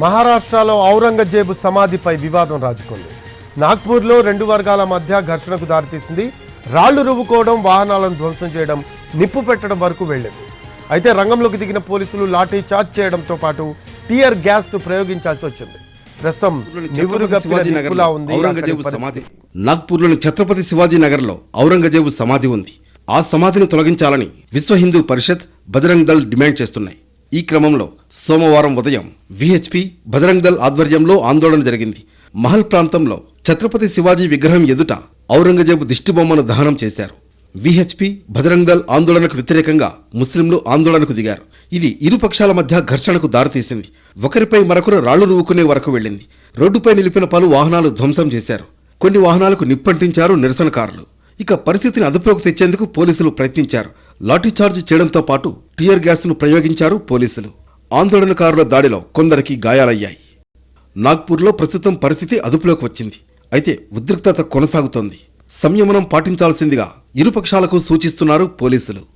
మహారాష్ట్రలో ఔరంగజేబు సమాధిపై వివాదం రాజుకుంది. నాగ్పూర్లో రెండు వర్గాల మధ్య ఘర్షణకు దారితీసింది. రాళ్ళు రువ్వుకోవడం వాహనాలను ధ్వంసం చేయడం నిప్పు పెట్టడం వరకు వెళ్ళింది. అయితే రంగంలోకి దిగిన పోలీసులు లాఠీ చార్జ్ చేయడంతో పాటు టీయర్ గ్యాస్ను ప్రయోగించాల్సి వచ్చింది. ప్రస్తుతం ఔరంగజేబు సమాధి. నాగ్పూర్లోని ఛత్రపతి శివాజీ నగర్లో ఔరంగజేబు సమాధి ఉంది. ఆ సమాధిని తొలగించాలని విశ్వ హిందూ పరిషత్ బజరంగ్ దళ్ డిమాండ్ చేస్తున్నాయి. ఈ క్రమంలో సోమవారం ఉదయం విహెచ్పి బజరంగ్ దళ్ ఆధ్వర్యంలో ఆందోళన జరిగింది. మహల్ ప్రాంతంలో ఛత్రపతి శివాజీ విగ్రహం ఎదుట ఔరంగజేబు దిష్టిబొమ్మను దహనం చేశారు. విహెచ్పి బజరంగ్ దళ్ ఆందోళనకు వ్యతిరేకంగా ముస్లింలు ఆందోళనకు దిగారు. ఇది ఇరు పక్షాల మధ్య ఘర్షణకు దారితీసింది. ఒకరిపై మరొకరు రాళ్ళు రువ్వుకునే వరకు వెళ్ళింది. రోడ్డుపై నిలిపిన పలు వాహనాలు ధ్వంసం చేశారు. కొన్ని వాహనాలకు నిప్పంటించారు నిరసనకారులు. ఇక పరిస్థితిని అదుపులోకి తెచ్చేందుకు పోలీసులు ప్రయత్నించారు. లాఠీచార్జ్ చేయడంతో పాటు టియర్ గ్యాస్ను ప్రయోగించారు పోలీసులు. ఆందోళనకారుల దాడిలో కొందరికి గాయాలయ్యాయి. నాగ్పూర్లో ప్రస్తుతం పరిస్థితి అదుపులోకి వచ్చింది. అయితే ఉద్రిక్తత కొనసాగుతోంది. సంయమనం పాటించాల్సిందిగా ఇరుపక్షాలకు సూచిస్తున్నారు పోలీసులు.